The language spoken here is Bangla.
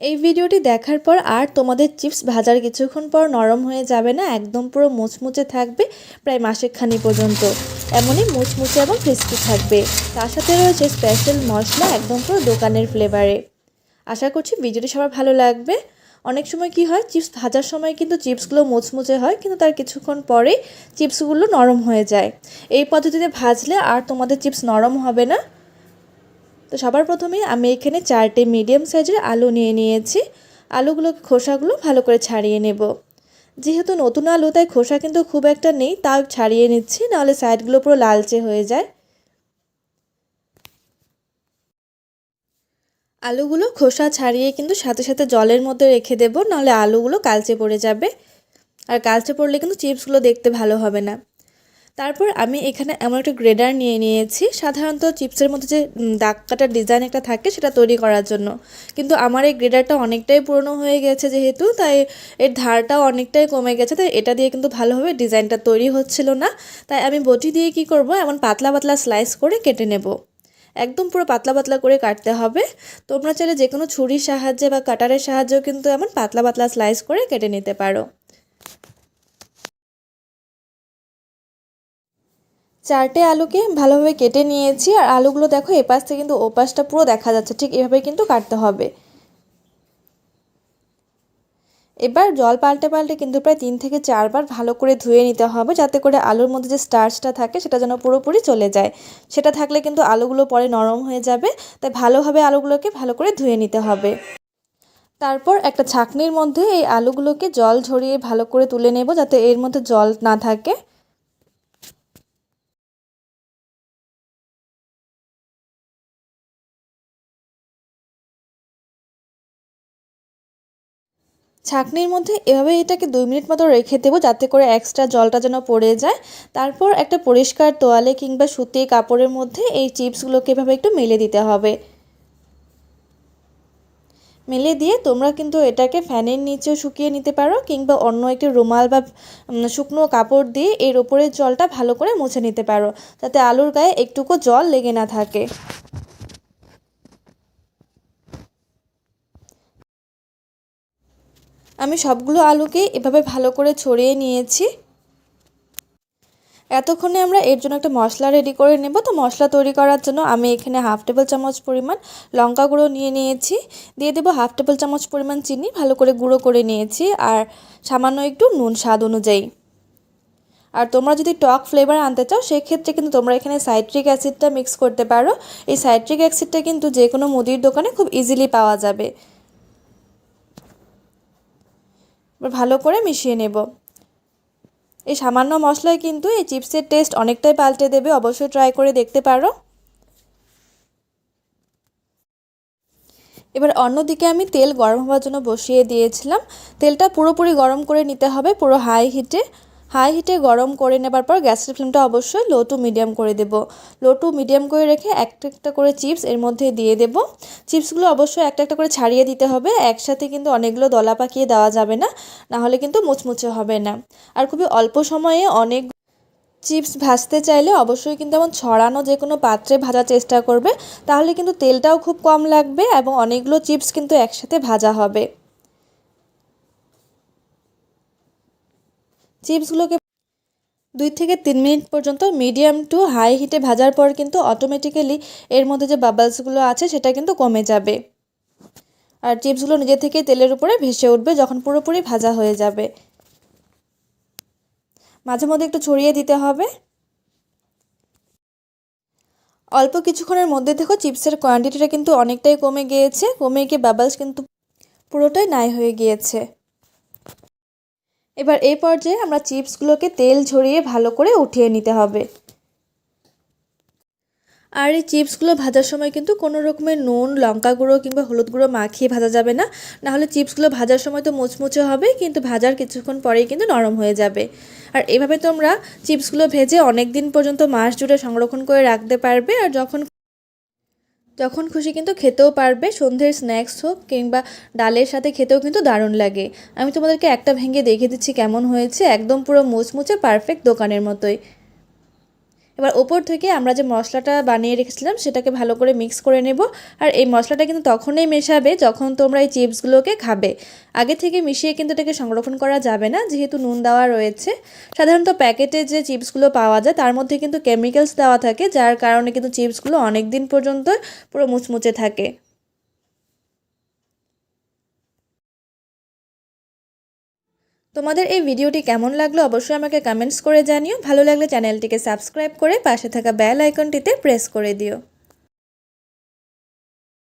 এই ভিডিওটি দেখার পর আর তোমাদের চিপস ভাজার কিছুক্ষণ পর নরম হয়ে যাবে না, একদম পুরো মুচমুচে থাকবে, প্রায় মাসেকখানি পর্যন্ত। এমনই মুচমুচে এবং ক্রিস্পি থাকবে। তার সাথে রয়েছে স্পেশাল মশলা, একদম পুরো দোকানের ফ্লেভারে আশা করছি ভিডিওটি সবার ভালো লাগবে। অনেক সময় কি হয়, চিপস ভাজার সময় কিন্তু চিপসগুলো মুচমুচে হয়, কিন্তু তার কিছুক্ষণ পরেই চিপসগুলো নরম হয়ে যায়। এই পদ্ধতিতে ভাজলে আর তোমাদের চিপস নরম হবে না। তো সবার প্রথমে আমি এখানে চারটে মিডিয়াম সাইজের আলু নিয়ে নিয়েছি। আলুগুলোকে খোসাগুলো ভালো করে ছাড়িয়ে নেব। যেহেতু নতুন আলু, তাই খোসা কিন্তু খুব একটা নেই, তাও ছাড়িয়ে নিচ্ছি, নাহলে সাইডগুলো পুরো লালচে হয়ে যায়। আলুগুলো খোসা ছাড়িয়ে কিন্তু সাথে সাথে জলের মধ্যে রেখে দেবো, নাহলে আলুগুলো কালচে পড়ে যাবে। আর কালচে পড়লে কিন্তু চিপসগুলো দেখতে ভালো হবে না। তারপর আমি এখানে এমন একটা গ্রেডার নিয়ে নিয়েছি। সাধারণত চিপসের মধ্যে যে দাগ কাটার ডিজাইন একটা থাকে সেটা তৈরি করার জন্য। কিন্তু আমার এই গ্রেডারটা অনেকটাই পুরনো হয়ে গেছে যেহেতু, তাই এর ধারটাও অনেকটাই কমে গেছে। তাই এটা দিয়ে কিন্তু ভালোভাবে ডিজাইনটা তৈরি হচ্ছিল না। তাই আমি বটি দিয়ে কি করব, এমন পাতলা পাতলা স্লাইস করে কেটে নেব। একদম পুরো পাতলা পাতলা করে কাটতে হবে। তোমরা চাইলে যে কোনো ছুরির সাহায্যে বা কাটারের সাহায্যেও কিন্তু এমন পাতলা পাতলা স্লাইস করে কেটে নিতে পারো। চারটে আলুকে ভালোভাবে কেটে নিয়েছি আর আলুগুলো দেখো এপাশ থেকে কিন্তু ওপাশটা পুরো দেখা যাচ্ছে, ঠিক এভাবে কিন্তু কাটতে হবে। এবার জল পাল্টে পাল্টে কিন্তু প্রায় তিন থেকে চারবার ভালো করে ধুয়ে নিতে হবে যাতে করে আলুর মধ্যে যে স্টার্চটা থাকে সেটা যেন পুরোপুরি চলে যায়। সেটা থাকলে কিন্তু আলুগুলো পরে নরম হয়ে যাবে, তাই ভালোভাবে আলুগুলোকে ভালো করে ধুয়ে নিতে হবে। তারপর একটা ছাকনির মধ্যে এই আলুগুলোকে জল ঝরিয়ে ভালো করে তুলে নেব যাতে এর মধ্যে জল না থাকে। ছাকনির মধ্যে এভাবে এটাকে দুই মিনিট মতো রেখে দেবো, যাতে করে এক্সট্রা জলটা যেন পড়ে যায়। তারপর একটা পরিষ্কার তোয়ালে কিংবা সুতি কাপড়ের মধ্যে এই চিপসগুলোকে এভাবে একটু মেলে দিতে হবে। মেলে দিয়ে তোমরা কিন্তু এটাকে ফ্যানের নিচেও শুকিয়ে নিতে পারো, কিংবা অন্য একটি রুমাল বা শুকনো কাপড় দিয়ে এর ওপরের জলটা ভালো করে মুছে নিতে পারো, যাতে আলুর গায়ে একটুকু জল লেগে না থাকে। আমি সবগুলো আলুকে এভাবে ভালো করে ছড়িয়ে নিয়েছি। এতক্ষণে আমরা এর জন্য একটা মশলা রেডি করে নেব। তো মশলা তৈরি করার জন্য আমি এখানে হাফ টেবিল চামচ পরিমাণ লঙ্কা গুঁড়ো নিয়ে নিয়েছি। দিয়ে দেবো হাফ টেবিল চামচ পরিমাণ চিনি, ভালো করে গুঁড়ো করে নিয়েছি আর সামান্য একটু নুন স্বাদ অনুযায়ী। আর তোমরা যদি টক ফ্লেভার আনতে চাও, সেক্ষেত্রে কিন্তু তোমরা এখানে সাইট্রিক অ্যাসিডটা মিক্স করতে পারো। এই সাইট্রিক অ্যাসিডটা কিন্তু যে কোনো মুদির দোকানে খুব ইজিলি পাওয়া যাবে। ভালো করে মিশিয়ে নেব। এই সামান্য মশলায় কিন্তু এই চিপসের টেস্ট অনেকটাই পাল্টে দেবে, অবশ্যই ট্রাই করে দেখতে পারো। এবার অন্যদিকে আমি তেল গরম হওয়ার জন্য বসিয়ে দিয়েছিলাম। তেলটা পুরোপুরি গরম করে নিতে হবে, পুরো হাই হিটে হাই হিটে গরম করে নেবার পর গ্যাসের ফ্লেমটা অবশ্যই লো টু মিডিয়াম করে দেব। লো টু মিডিয়াম করে রেখে একটা একটা করে চিপস এর মধ্যে দিয়ে দেব। চিপসগুলো অবশ্যই একটা একটা করে ছাড়িয়ে দিতে হবে। একসাথে কিন্তু অনেকগুলো দলা পাকিয়ে দেওয়া যাবে না নাহলে কিন্তু মুচমুচে হবে না। আর খুবই অল্প সময়ে অনেক চিপস ভাজতে চাইলে অবশ্যই কিন্তু এমন ছড়ানো যে কোনো পাত্রে ভাজার চেষ্টা করবে, তাহলে কিন্তু তেলটাও খুব কম লাগবে এবং অনেকগুলো চিপস কিন্তু একসাথে ভাজা হবে। চিপসগুলোকে দুই থেকে তিন মিনিট পর্যন্ত মিডিয়াম টু হাই হিটে ভাজার পর কিন্তু অটোমেটিক্যালি এর মধ্যে যে বাবলসগুলো আছে সেটা কিন্তু কমে যাবে। আর চিপসগুলো নিজে থেকে তেলের উপরে ভেসে উঠবে যখন পুরোপুরি ভাজা হয়ে যাবে। মাঝে মধ্যে একটু ছড়িয়ে দিতে হবে। অল্প কিছুক্ষণের মধ্যে দেখো চিপসের কোয়ান্টিটিটা কিন্তু অনেকটাই কমে গিয়েছে। কমে গিয়ে বাবলস কিন্তু পুরোটাই নাই হয়ে গিয়েছে। এবার এই পর্যায়ে আমরা চিপসগুলোকে তেল ঝরিয়ে ভালো করে উঠিয়ে নিতে হবে। আর এই চিপসগুলো ভাজার সময় কিন্তু কোনো রকমের নুন, লঙ্কা গুঁড়ো কিংবা হলুদ গুঁড়ো মাখিয়ে ভাজা যাবে না। নাহলে চিপসগুলো ভাজার সময় তো মুচমুচে হবে, কিন্তু ভাজার কিছুক্ষণ পরেই কিন্তু নরম হয়ে যাবে। আর এভাবে তোমরা চিপসগুলো ভেজে অনেক দিন পর্যন্ত মাস জুড়ে সংরক্ষণ করে রাখতে পারবে, আর যখন যখন খুশি কিন্তু খেতেও পারবে, সন্ধ্যের স্ন্যাক্স হোক কিংবা ডালের সাথে খেতেও কিন্তু দারুণ লাগে। আমি তোমাদেরকে একটা ভেঙে দেখিয়ে দিচ্ছি কেমন হয়েছে, একদম পুরো মুচমুচে পারফেক্ট দোকানের মতোই। এবার ওপর থেকে আমরা যে মশলাটা বানিয়ে রেখেছিলাম, সেটাকে ভালো করে মিক্স করে নেব। আর এই মশলাটা কিন্তু তখনই মেশাবে যখন তোমরা এই চিপসগুলোকে খাবে। আগে থেকে মিশিয়ে কিন্তু এটাকে সংরক্ষণ করা যাবে না, যেহেতু নুন দেওয়া রয়েছে। সাধারণত প্যাকেটে যে চিপসগুলো পাওয়া যায়, তার মধ্যে কিন্তু কেমিক্যালস দেওয়া থাকে, যার কারণে কিন্তু চিপসগুলো অনেক দিন পর্যন্ত পুরো মুচমুচে থাকে। তোমাদের এই ভিডিওটি কেমন লাগল অবশ্যই আমাকে কমেন্টস করে জানিও। ভালো লাগলে চ্যানেলটিকে সাবস্ক্রাইব করে পাশে থাকা বেল আইকনটিতে প্রেস করে দিও।